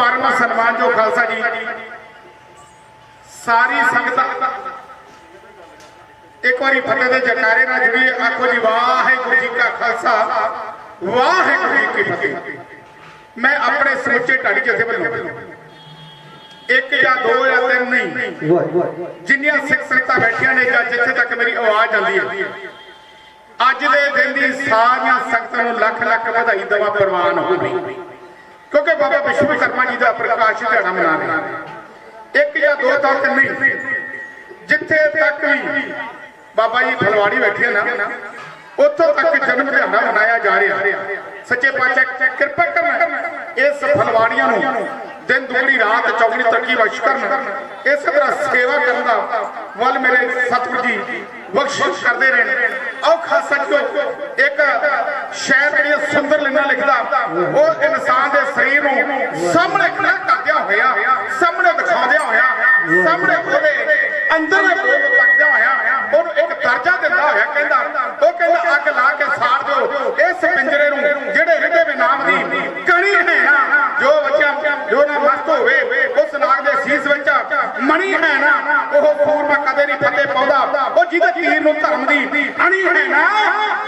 ਪਰਮ ਸਨਮਾਨ ਜੋ ਖਾਲਸਾ ਜੀ। ਸਾਰੀ ਸੰਗਤ ਇੱਕ ਵਾਰੀ ਫਤਿਹ ਦੇ ਜਕਾਰੇ ਨਾਲ ਜੁੜੀ ਆਖੋ ਜੀ, ਵਾਹਿਗੁਰੂ ਜੀ ਕਾ ਖਾਲਸਾ, ਵਾਹਿਗੁਰੂ ਜੀ ਕੀ ਫਤਿਹ। ਮੈਂ ਆਪਣੇ ਸਮੁੱਚੇ ਢਾਡੀ ਜਥੇ ਵੱਲੋਂ ਇੱਕ ਜਾਂ ਦੋ ਜਾਂ ਤਿੰਨ ਨਹੀਂ, ਜਿੰਨੀਆਂ ਸਿੱਖ ਸੰਗਤਾਂ ਬੈਠੀਆਂ ਨੇ ਜਾਂ ਜਿੱਥੇ ਤੱਕ ਮੇਰੀ ਆਵਾਜ਼ ਆਉਂਦੀ ਹੈ, ਅੱਜ ਦੇ ਦਿਨ ਦੀ ਸਾਰੀਆਂ ਸੰਗਤਾਂ ਨੂੰ ਲੱਖ ਲੱਖ ਵਧਾਈ ਦਵਾ ਪ੍ਰਵਾਨ ਹੋਵੇ। ਕਿਉਂਕਿ ਬਾਬਾ ਵਿਸ਼ਵਕਰਮਾ ਜੀ ਦਾ ਪ੍ਰਕਾਸ਼ ਦਿਹਾੜਾ ਮਨਾ ਰਹੇ ਇੱਕ ਜਾਂ ਦੋ ਤੱਕ ਨਹੀਂ। ਜਿੱਥੇ ਤੱਕ ਵੀ ਬਾਬਾ ਜੀ ਫਲਵਾੜੀ ਬੈਠੇ ਨਾ ਉੱਥੋਂ ਤੱਕ ਜਨਮ ਦਿਹਾੜਾ ਮਨਾਇਆ ਜਾ ਰਿਹਾ। ਸੱਚੇ ਪਾਤਸ਼ਾਹ ਕਿਰਪਾ ਕਰਨ ਇਸ ਫਲਵਾੜੀਆਂ ਨੂੰ ਦਿਨ ਦੁਗਣੀ, ਰਾਤ ਚੌਗਣੀ ਤਰੱਕੀ ਬਖਸ਼ ਕਰਨ। ਇਸੇ ਤਰ੍ਹਾਂ ਸੇਵਾ ਕਰਨ ਦਾ ਵੱਲ ਮੇਰੇ ਸਤਿਗੁਰੂ ਜੀ ਬਖਸ਼ਿਸ਼ ਕਰਦੇ ਰਹਿਣ ਆਓ ਖਾਲਸਾ ਜੀ ਇੱਕ ਸ਼ਾਇਰ ਜਿਹੜੀ ਸੁੰਦਰ ਲਿੰਨਾ ਲਿਖਦਾ, ਉਹ ਇਨਸਾਨ ਦੇ ਸਰੀਰ ਨੂੰ ਸਾਹਮਣੇ ਖੜਾ ਕਰਦਿਆ ਹੋਇਆ, ਸਾਹਮਣੇ ਦਿਖਾਉਂਦਿਆ ਹੋਇਆ, ਸਾਹਮਣੇ ਉਹਦੇ ਅੰਦਰ ਦੇ ਕੋਲ ਤੱਕਦਿਆ ਹੋਇਆ, ਉਹਨੂੰ ਇੱਕ ਦਿੰਦਾ ਹੋਇਆ ਕਹਿੰਦਾ, ਉਹ ਕਹਿੰਦਾ ਅੱਗ ਲਾ ਕੇ ਸਾੜ ਦਿਓ। ਇਸ ਪਿੰਜਰੇ ਨੂੰ, ਜਿਹੜੇ ਹਿਰਦੇ ਦੇ ਨਾਮ ਦੀ ਕਣੀ ਹੈ ਨਾ, ਜੋ ਬੱਚਾ ਜੋ ਨਾ ਮਸਤ ਹੋਵੇ, ਉਸ ਨਾਗ ਦੇ ਸੀਸ ਵਿੱਚ ਮਣੀ ਹੈ ਨਾ, ਉਹ ਫੂਰਮਾ ਕਦੇ ਨਹੀਂ ਫੱਟੇ ਪਾਉਂਦਾ। ਉਹ ਜਿਹਦੇ ਤੀਰ ਨੂੰ ਧਰਮ ਦੀ ਅਣੀ ਹੈ ਨਾ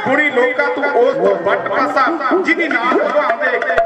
ਬੁਰੀ ਲੋਕਾਂ ਤੂੰ ਉਸ ਤੋਂ ਵੱਟ ਪਾਸਾ, ਜਿਹਦੀ ਨਾਮ ਭਗਵਾਉਂਦੇ ਬਣੀ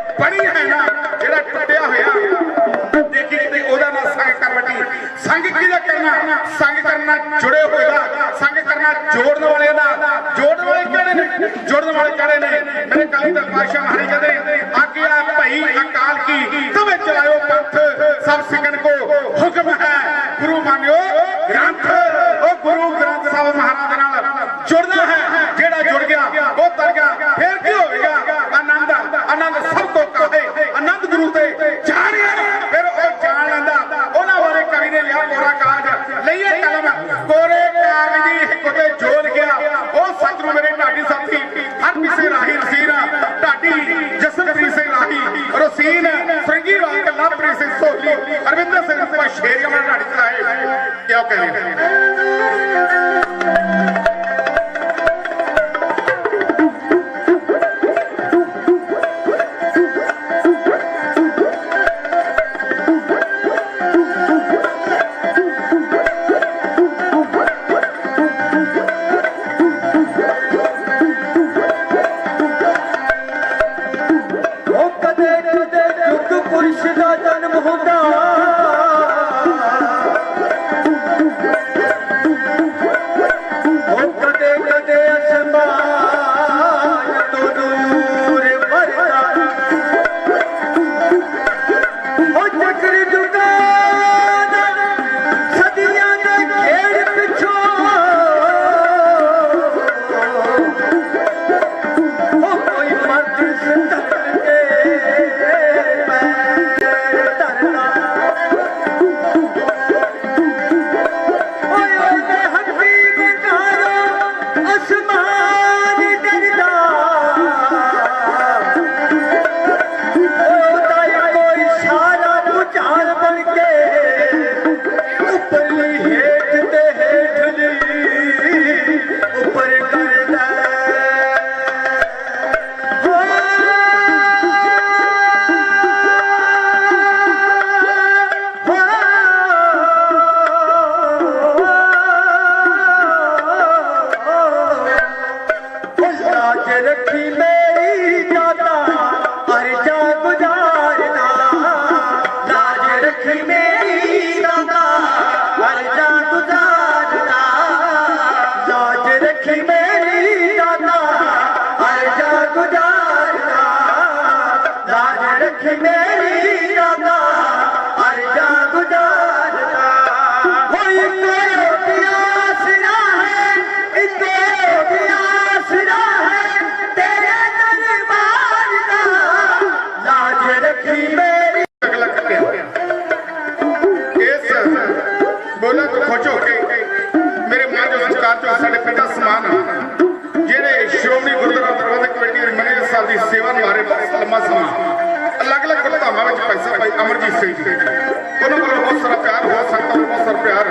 ਅਲੱਗ-ਅਲੱਗ ਗੁਰਧਾਮਾਂ ਵਿੱਚ ਭਾਈ ਸਾਹਿਬ ਭਾਈ ਅਮਰਜੀਤ ਸਿੰਘ ਜੀ ਉਹਨਾਂ ਵੱਲੋਂ ਬਹੁਤ ਸਾਰਾ ਪਿਆਰ ਹੋ ਸਕਦਾ ਵੱਲੋਂ ਬਹੁਤ ਸਾਰਾ ਪਿਆਰ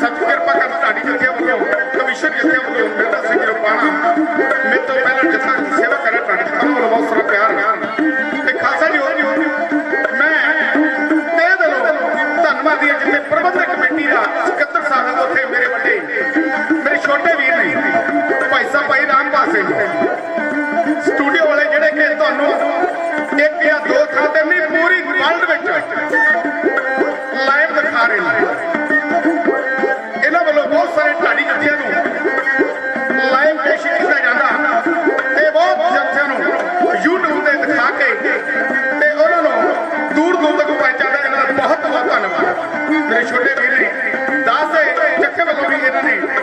ਸੱਚ ਕਿਰਪਾ ਕਰ ਤੁਹਾਡੀ ਜਥੇ ਵੱਲੋਂ ਕਮਿਸ਼ਨ ਜਥੇ ਵੱਲੋਂ ਮਿਲਦਾ ਸਿੰਘ ਰੁਪਾਣਾ ਮੇਰੇ ਤੋਂ ਪਹਿਲਾਂ ਜਥਾ ਸੇਵਾ ਕਰਿਆ ਤੁਹਾਡੇ ਉਹਨਾਂ ਵੱਲੋਂ ਬਹੁਤ ਸਾਰਾ ਪਿਆਰ ਤੇ ਖਾਲਸਾ ਜੀ ਹੋ ਜੱਥੇ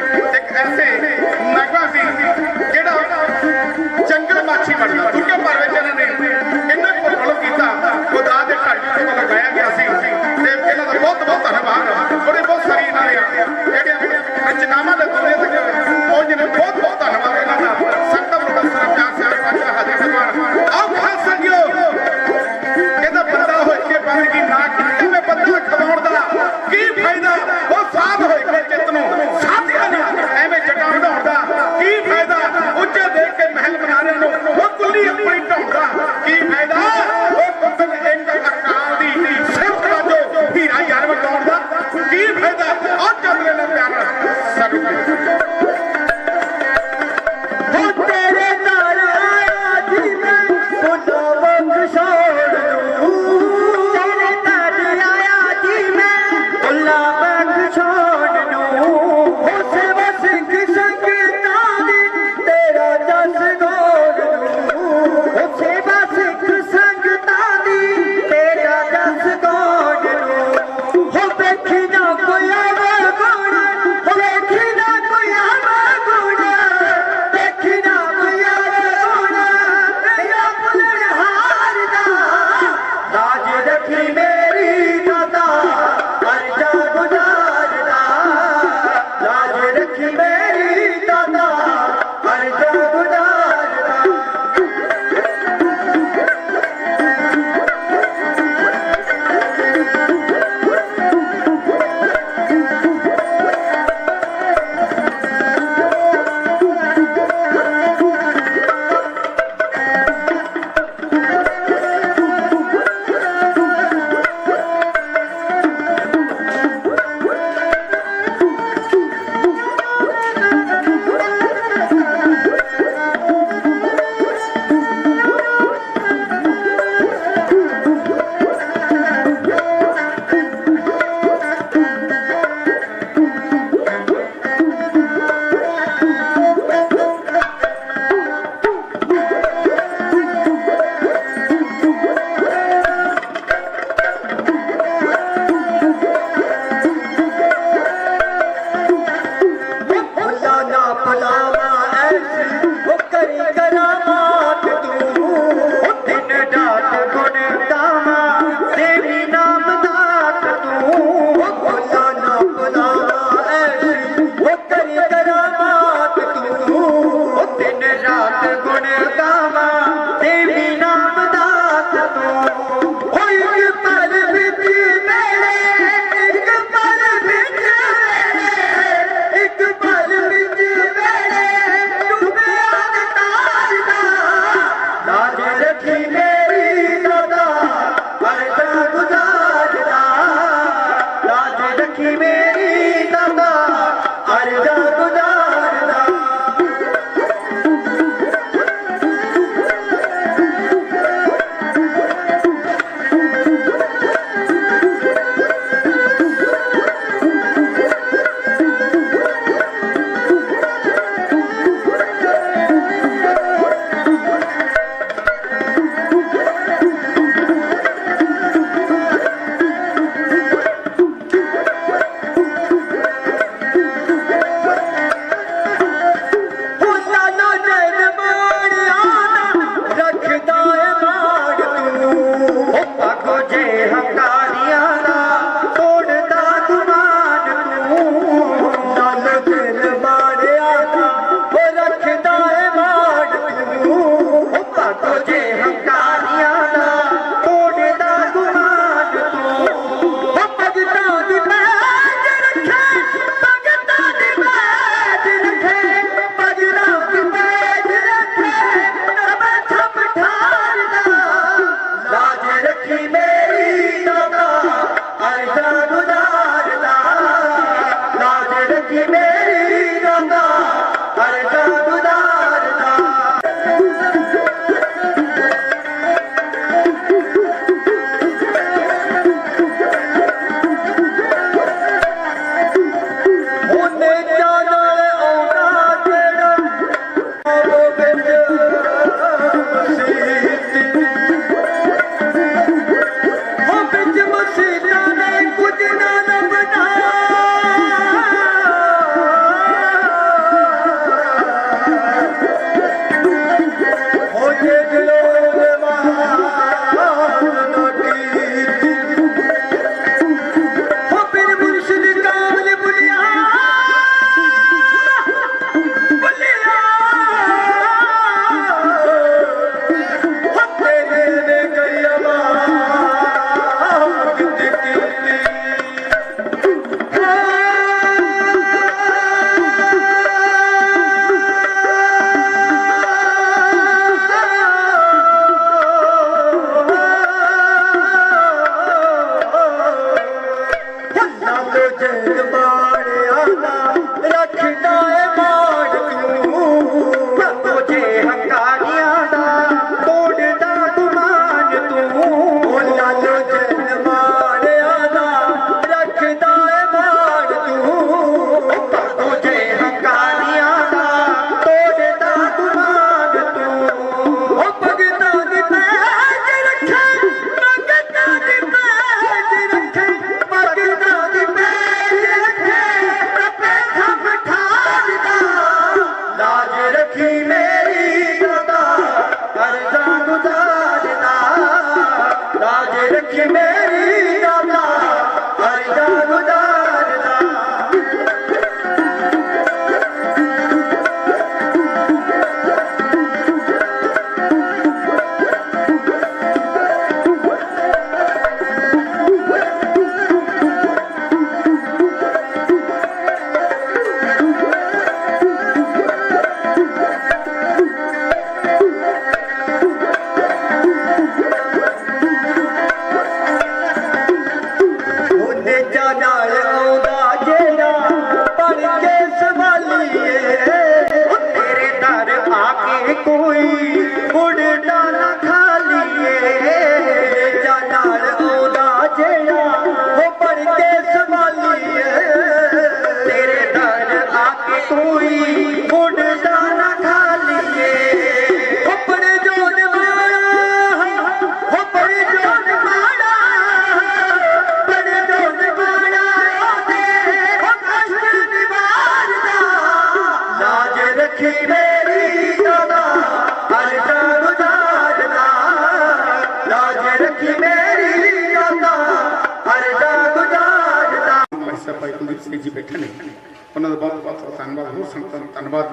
ਉਹਨਾਂ ਦਾ ਬਹੁਤ ਬਹੁਤ ਧੰਨਵਾਦ, ਹੋਰ ਸੰਗਤਾਂ ਧੰਨਵਾਦ।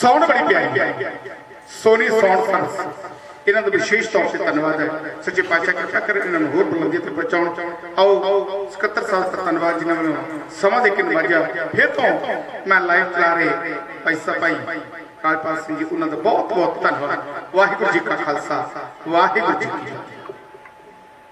ਸੌਣ ਬੜੀ ਪਿਆਰੀ ਹੈ। ਸੋਨੀ ਸੌਣ ਸਰਸ ਇਹਨਾਂ ਦਾ ਵਿਸ਼ੇਸ਼ ਤੌਰ ਤੇ ਧੰਨਵਾਦ ਹੈ। ਸੱਚੇ ਪਾਤਸ਼ਾਹ ਕਿਰਪਾ ਕਰ ਇਹਨਾਂ ਨੂੰ ਹੋਰ ਬੁਲੰਦੀ ਤੇ ਪਹੁੰਚਾਉਣ। ਆਓ 77 ਸਾਲ ਦਾ ਧੰਨਵਾਦ ਜਿਨ੍ਹਾਂ ਵੱਲੋਂ ਸਮਾਂ ਦੇ ਕੇ ਨਵਾਜਿਆ ਫਿਰ ਤੋਂ ਮੈਂ ਲਾਈਵ ਚਲਾ ਰਹੇ ਪੈਸਾ ਭਾਈ ਕਾਲਪਾਲ ਸਿੰਘ ਜੀ, ਉਹਨਾਂ ਦਾ ਬਹੁਤ ਬਹੁਤ ਧੰਨਵਾਦ। ਵਾਹਿਗੁਰੂ ਜੀ ਕਾ ਖਾਲਸਾ, ਵਾਹਿਗੁਰੂ ਜੀ ਕੀ ਫਤਿਹ।